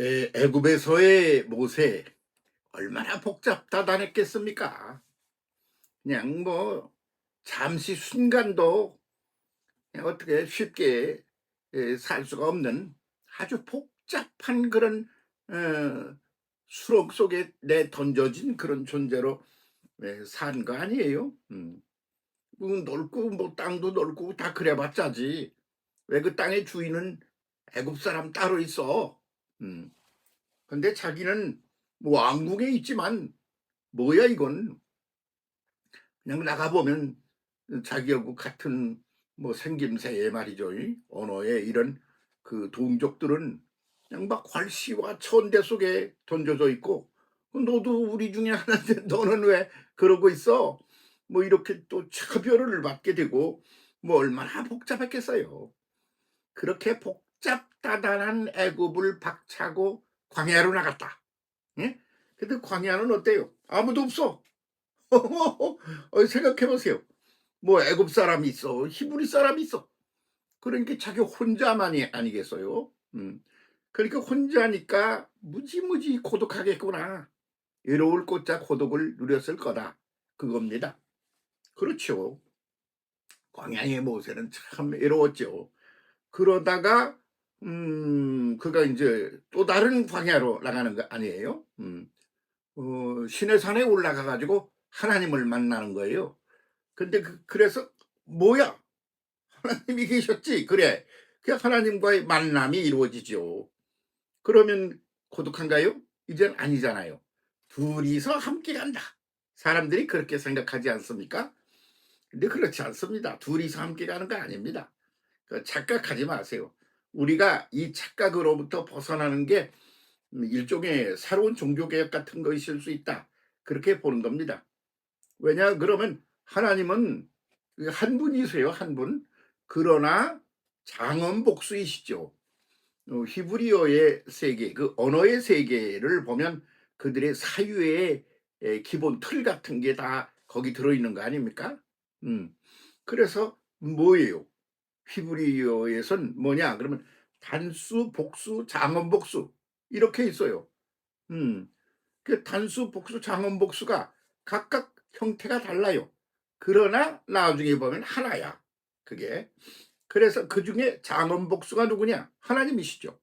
에, 애굽에서의 모세 얼마나 복잡다단했겠습니까? 그냥 뭐 잠시 순간도 어떻게 쉽게 에, 살 수가 없는 아주 복잡한 그런 어, 수렁 속에 내 던져진 그런 존재로 산 거 아니에요? 음. 뭐 넓고 뭐 땅도 넓고 다 그래봤자지 왜 그 땅의 주인은 애굽 사람 따로 있어? 음. 근데 자기는 뭐 왕궁에 있지만 뭐야 이건 그냥 나가보면 자기하고 같은 뭐 생김새의 말이죠 이 언어의 이런 그 동족들은 그냥 막 괄시와 천대 속에 던져져 있고 너도 우리 중에 하나인데 너는 왜 그러고 있어? 뭐 이렇게 또 차별을 받게 되고 뭐 얼마나 복잡했겠어요. 그렇게 복 잡다단한 애굽을 박차고 광야로 나갔다. 예? 근데 광야는 어때요? 아무도 없어. 어, 생각해 보세요. 뭐 애굽 사람이 있어, 히브리 사람이 있어. 그러니까 자기 혼자만이 아니겠어요? 음. 그러니까 혼자니까 무지무지 고독하겠구나. 외로울 꽃자 고독을 누렸을 거다. 그겁니다. 그렇죠. 광야의 모세는 참 외로웠죠. 그러다가 음 그가 이제 또 다른 광야로 나가는 거 아니에요? 음. 어, 신의 산에 올라가 가지고 하나님을 만나는 거예요. 근데 그, 그래서 뭐야? 하나님이 계셨지. 그래. 그 하나님과의 만남이 이루어지죠. 그러면 고독한가요? 이젠 아니잖아요. 둘이서 함께 간다. 사람들이 그렇게 생각하지 않습니까? 근데 그렇지 않습니다. 둘이서 함께 가는 거 아닙니다. 그 착각하지 마세요. 우리가 이 착각으로부터 벗어나는 게 일종의 새로운 종교개혁 같은 것일 수 있다. 그렇게 보는 겁니다. 왜냐 그러면 하나님은 한 분이세요. 한 분. 그러나 장엄복수이시죠. 어, 히브리어의 세계, 그 언어의 세계를 보면 그들의 사유의 에, 기본 틀 같은 게 다 거기 들어있는 거 아닙니까? 음. 그래서 뭐예요? 히브리어에선 뭐냐? 그러면 단수, 복수, 장엄복수 이렇게 있어요. 음. 그 단수, 복수, 장엄복수가 각각 형태가 달라요. 그러나 나중에 보면 하나야. 그게. 그래서 그 중에 장엄복수가 누구냐? 하나님이시죠.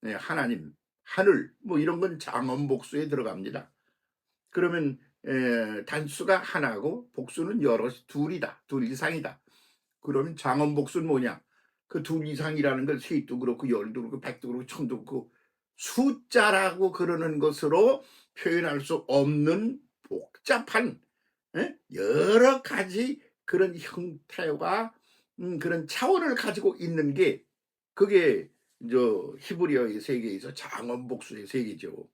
네, 하나님, 하늘, 뭐 이런 건 장엄복수에 들어갑니다. 그러면 에, 단수가 하나고 복수는 여러 둘이다, 둘 이상이다. 그러면 장엄복수는 뭐냐? 그 둘 이상이라는 건 세도 그렇고 열도 그렇고 백도 그렇고 천도 그렇고 숫자라고 그러는 것으로 표현할 수 없는 복잡한 에? 여러 가지 그런 형태와 음, 그런 차원을 가지고 있는 게 그게 저 히브리어의 세계에서 장엄복수의 세계죠.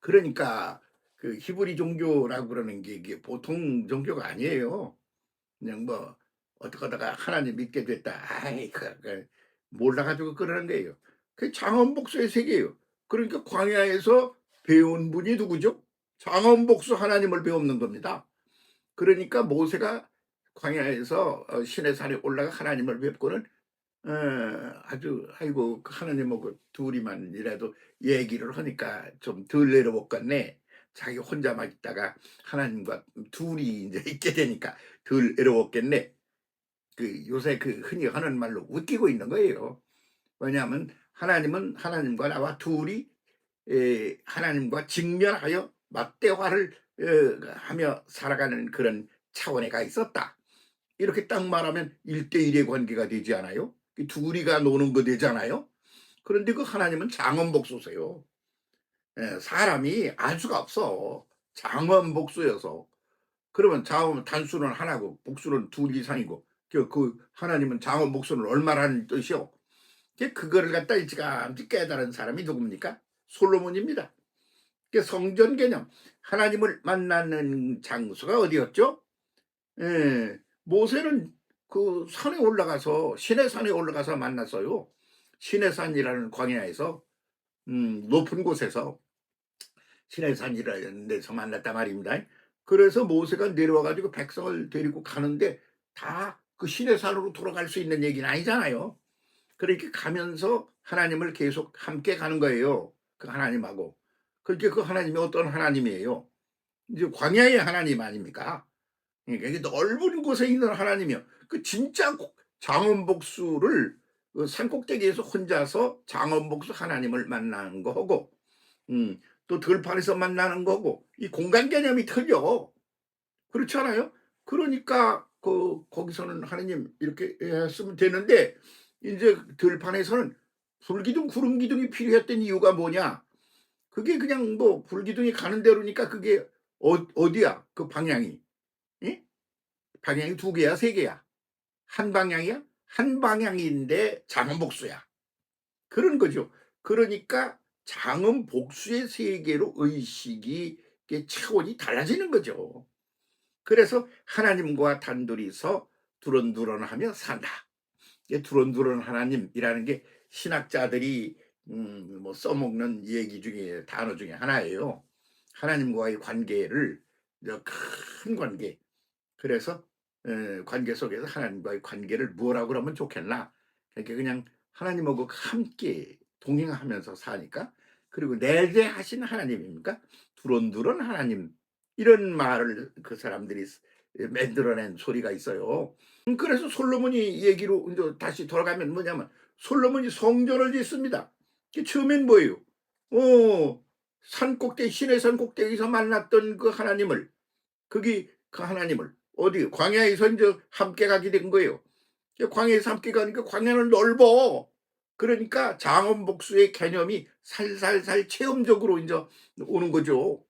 그러니까 그 히브리 종교라고 그러는 게 이게 보통 종교가 아니에요. 그냥 뭐 어떻게 하다가 하나님 믿게 됐다. 아이 그, 그 몰라가지고 그러는 거예요. 그 장엄복수의 세계예요. 그러니까 광야에서 배운 분이 누구죠? 장엄복수 하나님을 배우는 겁니다. 그러니까 모세가 광야에서 어, 신의 산에 올라가 하나님을 뵙고는 어, 아주 아이고 그 하나님하고 둘이만이라도 얘기를 하니까 좀덜 외로웠겠네. 자기 혼자만 있다가 하나님과 둘이 이제 있게 되니까 덜 외로웠겠네. 그 요새 그 흔히 하는 말로 웃기고 있는 거예요. 왜냐하면 하나님은 하나님과 나와 둘이 에, 하나님과 직면하여 맞대화를 어, 하며 살아가는 그런 차원에 가 있었다. 이렇게 딱 말하면 일대일의 관계가 되지 않아요? 둘이가 노는 거 되잖아요? 그런데 그 하나님은 장엄복수세요. 예, 사람이 알 수가 없어. 장엄복수여서. 그러면 장엄 단수는 하나고 복수는 둘 이상이고 그, 그 하나님은 장엄복수는 얼마라는 뜻이요? 그거를 갖다 일찌감치 깨달은 사람이 누굽니까? 솔로몬입니다. 성전 개념 하나님을 만나는 장소가 어디였죠? 예, 모세는 그 산에 올라가서 신의 산에 올라가서 만났어요. 신의 산이라는 광야에서 음, 높은 곳에서 신의 산이라는 데서 만났단 말입니다. 그래서 모세가 내려와 가지고 백성을 데리고 가는데 다 그 신의 산으로 돌아갈 수 있는 얘기는 아니잖아요. 그렇게 가면서 하나님을 계속 함께 가는 거예요. 그 하나님하고. 그렇게 그 하나님이 어떤 하나님이에요? 이제 광야의 하나님 아닙니까? 그러니까 이게 넓은 곳에 있는 하나님이요. 그 진짜 장원복수를 그 산꼭대기에서 혼자서 장원복수 하나님을 만나는 거고, 음, 또 들판에서 만나는 거고, 이 공간 개념이 틀려. 그렇지 않아요? 그러니까 그 거기서는 하나님 이렇게 했으면 되는데 이제 들판에서는 불기둥 구름 기둥이 필요했던 이유가 뭐냐? 그게 그냥 뭐 불기둥이 가는 대로니까 그게 어, 어디야? 그 방향이? 예? 방향이 두 개야, 세 개야? 한 방향이야? 한 방향인데 장음복수야. 그런 거죠. 그러니까 장음복수의 세계로 의식이 차원이 달라지는 거죠. 그래서 하나님과 단둘이서 두런두런하며 산다. 두런두런 하나님이라는 게 신학자들이 음, 뭐 써먹는 얘기 중에 단어 중에 하나예요. 하나님과의 관계를 큰 관계. 그래서 에, 관계 속에서 하나님과의 관계를 뭐라고 그러면 좋겠나? 그러니까 그냥 하나님하고 함께 동행하면서 사니까 그리고 내재하신 하나님입니까? 두런두런 하나님 이런 말을 그 사람들이 만들어낸 소리가 있어요. 음, 그래서 솔로몬이 얘기로 다시 돌아가면 뭐냐면 솔로몬이 성전을 짓습니다. 그 처음엔 뭐예요? 어, 산 꼭대기 신의 산 꼭대기에서 만났던 그 하나님을 거기 그 하나님을 어디 광야에서 이제 함께 가게 된 거예요. 그 광야에서 함께 가니까 광야는 넓어. 그러니까 장원복수의 개념이 살살살 체험적으로 이제 오는 거죠.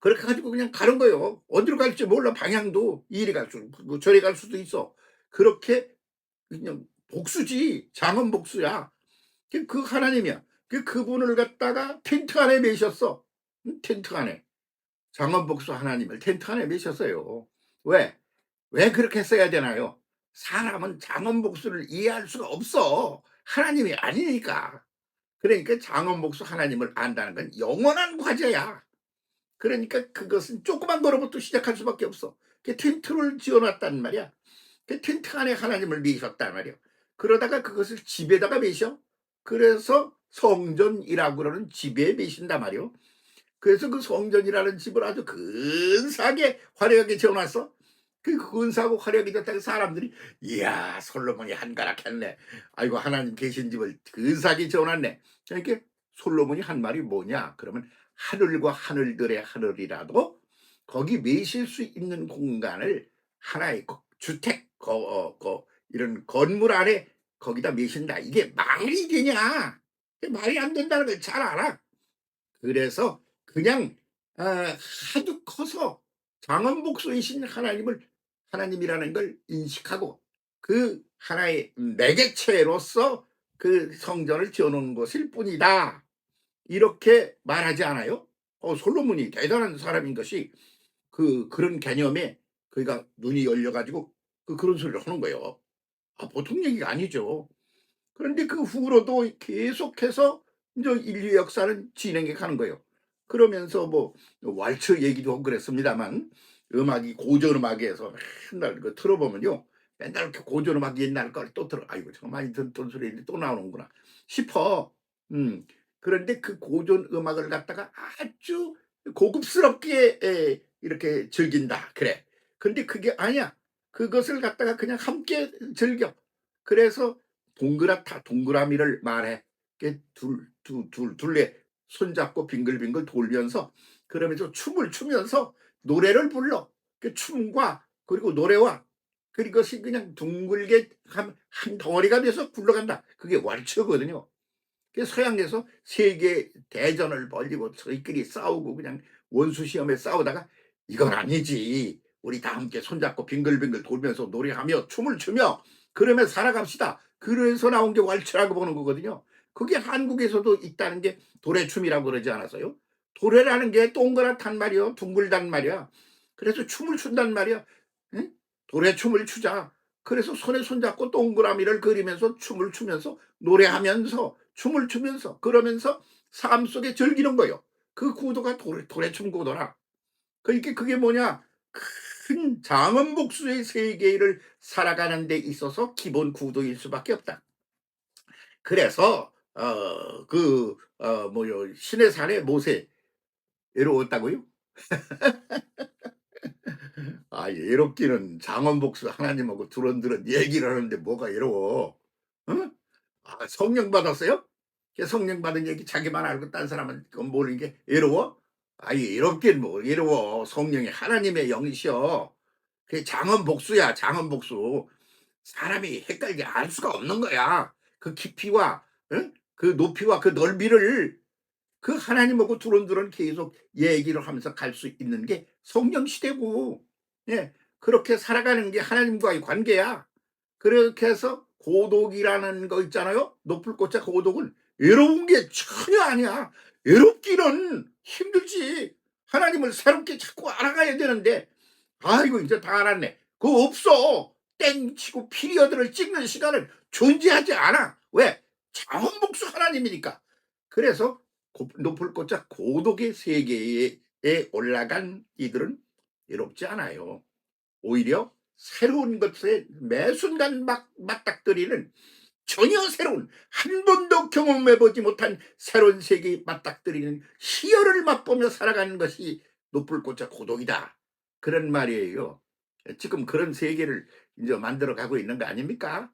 그렇게 가지고 그냥 가는 거예요. 어디로 갈지 몰라 방향도 이리 갈 수, 뭐 저리 갈 수도 있어. 그렇게 그냥 복수지 장원 복수야. 그- 그 하나님이야. 그 그분을 갖다가 텐트 안에 매셨어. 응? 텐트 안에 장원 복수 하나님을 텐트 안에 매셨어요. 왜? 왜 그렇게 써야 되나요? 사람은 장원 복수를 이해할 수가 없어. 하나님이 아니니까. 그러니까 장원 복수 하나님을 안다는 건 영원한 과제야. 그러니까 그것은 조그만 거로부터 시작할 수밖에 없어. 그 텐트를 지어놨단 말이야. 그 텐트 안에 하나님을 미셨단 말이야. 그러다가 그것을 집에다가 매셔. 그래서 성전이라고 그러는 집에 매신단 말이요. 그래서 그 성전이라는 집을 아주 근사하게 화려하게 지어놨어. 그 근사하고 화려하게 지었다가 사람들이 이야 솔로몬이 한가락했네. 아이고 하나님 계신 집을 근사하게 지어놨네. 그러니까 솔로몬이 한 말이 뭐냐? 그러면 하늘과 하늘들의 하늘이라도 거기 매실 수 있는 공간을 하나의 거- 주택 거, 어, 거, 이런 건물 안에 거기다 매신다. 이게 말이 되냐? 말이 안 된다는 걸 잘 알아. 그래서 그냥 아, 하도 커서 장원복수이신 하나님을 하나님이라는 걸 인식하고 그 하나의 매개체로서 그 성전을 지어놓은 것일 뿐이다. 이렇게 말하지 않아요? 어, 솔로몬이 대단한 사람인 것이 그 그런 개념에 그가 눈이 열려가지고 그 그런 소리를 하는 거예요. 아, 보통 얘기가 아니죠. 그런데 그 후로도 계속해서 이제 인류 역사는 진행해 가는 거예요. 그러면서 뭐 왈츠 얘기도 하고 그랬습니다만 음악이 고전 음악에서 맨날 그 틀어보면요. 맨날 이렇게 고전 음악 옛날 걸 또 들어. 아이고 저 많이 듣던 소리인데 또 나오는구나 싶어. 음. 그런데 그 고전 음악을 갖다가 아주 고급스럽게 에, 이렇게 즐긴다. 그래. 근데 그게 아니야. 그것을 갖다가 그냥 함께 즐겨. 그래서 동그랗다, 동그라미를 말해. 둘, 둘, 둘, 둘레 손잡고 빙글빙글 돌면서 그러면서 춤을 추면서 노래를 불러. 그 춤과 그리고 노래와 그것이 그냥 둥글게 한, 한 덩어리가 돼서 굴러간다. 그게 왈츠거든요. 그 서양에서 세계 대전을 벌리고 저희끼리 싸우고 그냥 원수 시험에 싸우다가 이건 아니지. 우리 다 함께 손잡고 빙글빙글 돌면서 노래하며 춤을 추며 그러면 살아갑시다. 그래서 나온 게 왈츠라고 보는 거거든요. 그게 한국에서도 있다는 게 도래춤이라고 그러지 않았어요? 도래라는 게 동그랗단 말이요. 둥글단 말이야. 그래서 춤을 춘단 말이야. 응? 도래춤을 추자. 그래서 손에 손잡고 동그라미를 그리면서 춤을 추면서 노래하면서 춤을 추면서 그러면서 삶 속에 즐기는 거예요. 그 구도가 도래, 도래춤 구도라. 그러니까 그게 뭐냐? 큰 장원복수의 세계를 살아가는 데 있어서 기본 구도일 수밖에 없다. 그래서 어 그 어 뭐요 신의 산에 모세 외로웠다고요? 아 외롭기는 장원복수 하나님하고 두런두런 얘기를 하는데 뭐가 외로워? 응? 아 성령 받았어요? 그 성령 받은 얘기 자기만 알고 딴 사람은 모르는 게 외로워? 아이 외롭긴 뭐 외로워 성령이 하나님의 영이셔 그게 장원복수야 장원복수 사람이 헷갈리게 알 수가 없는 거야 그 깊이와 응? 그 높이와 그 넓이를 그 하나님하고 두런두런 계속 얘기를 하면서 갈 수 있는 게 성령 시대고 예 그렇게 살아가는 게 하나님과의 관계야 그렇게 해서 고독이라는 거 있잖아요. 높을 꽃자 고독은 외로운 게 전혀 아니야. 외롭기는 힘들지. 하나님을 새롭게 자꾸 알아가야 되는데. 아이고 이제 다 알았네. 그거 없어. 땡치고 피리어드를 찍는 시간은 존재하지 않아. 왜? 장원복수 하나님이니까. 그래서 고- 높을 꽃자 고독의 세계에 올라간 이들은 외롭지 않아요. 오히려 새로운 것에 매 순간 막 맞닥뜨리는 전혀 새로운 한 번도 경험해보지 못한 새로운 세계에 맞닥뜨리는 희열을 맛보며 살아가는 것이 높을 꽃자 고독이다. 그런 말이에요. 지금 그런 세계를 이제 만들어 가고 있는 거 아닙니까?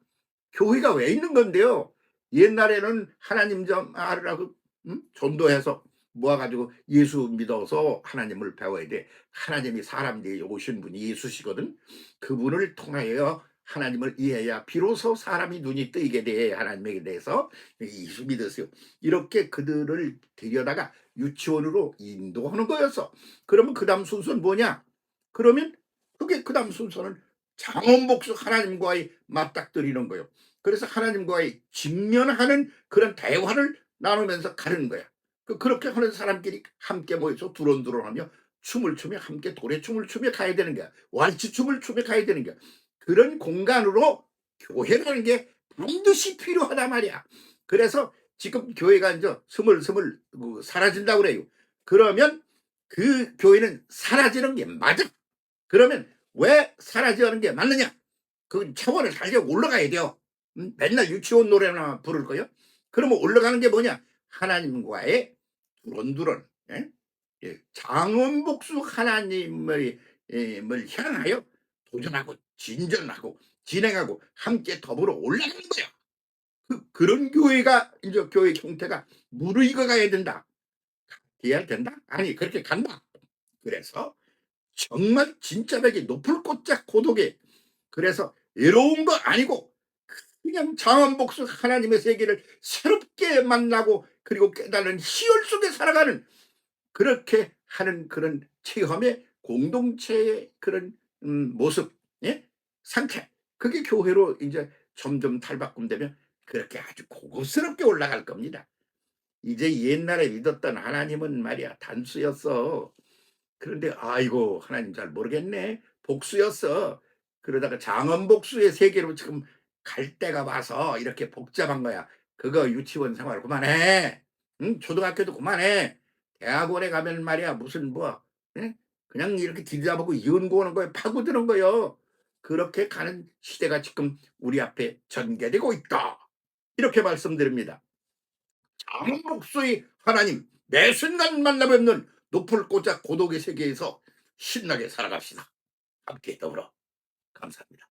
교회가 왜 있는 건데요? 옛날에는 하나님 좀 알으라고 음? 전도해서 모아가지고 예수 믿어서 하나님을 배워야 돼. 하나님이 사람들이 오신 분이 예수시거든. 그분을 통하여 하나님을 이해해야 비로소 사람이 눈이 뜨이게 돼 하나님에 대해서 예수 믿으세요. 이렇게 그들을 데려다가 유치원으로 인도하는 거였어. 그러면 그 다음 순서는 뭐냐? 그러면 그게 그 다음 순서는 장원복수 하나님과의 맞닥뜨리는 거예요. 그래서 하나님과의 직면하는 그런 대화를 나누면서 가는 거야. 그 그렇게 하는 사람끼리 함께 모여서 두런두런하며 춤을 추며 함께 도래춤을 추며 가야 되는 거야. 왈츠춤을 추며 가야 되는 거야. 그런 공간으로 교회라는 게 반드시 필요하단 말이야. 그래서 지금 교회가 이제 스물스물 그 사라진다고 그래요. 그러면 그 교회는 사라지는 게 맞아. 그러면 왜 사라지는 게 맞느냐? 그 차원을 달려 올라가야 돼요. 음? 맨날 유치원 노래나 부를 거요? 그러면 올라가는 게 뭐냐? 하나님과의 두런두런 예? 예, 장원복수 하나님을 예, 을 향하여 도전하고 진전하고 진행하고 함께 더불어 올라가는 거야. 그, 그런 교회가 이제 교회 형태가 무르익어 가야 된다. 돼야 된다? 아니 그렇게 간다. 그래서 정말 진짜 백이 높을 꽃자 고독에 그래서 외로운 거 아니고 그냥 장원복수 하나님의 세계를 새롭게 만나고 그리고 깨달은 희열 속에 살아가는 그렇게 하는 그런 체험의 공동체의 그런 음, 모습, 예? 상태. 그게 교회로 이제 점점 탈바꿈되면 그렇게 아주 고급스럽게 올라갈 겁니다. 이제 옛날에 믿었던 하나님은 말이야 단수였어. 그런데 아이고 하나님 잘 모르겠네. 복수였어. 그러다가 장원복수의 세계로 지금 갈 때가 와서 이렇게 복잡한 거야. 그거 유치원 생활 그만해. 응? 초등학교도 그만해. 대학원에 가면 말이야 무슨 뭐 응? 그냥 이렇게 뒤잡고 연구하는 거에 파고드는 거요. 그렇게 가는 시대가 지금 우리 앞에 전개되고 있다. 이렇게 말씀드립니다. 장복수의 하나님 매 순간 만나뵙는 높을 꽂아 고독의 세계에서 신나게 살아갑시다. 함께 더불어 감사합니다.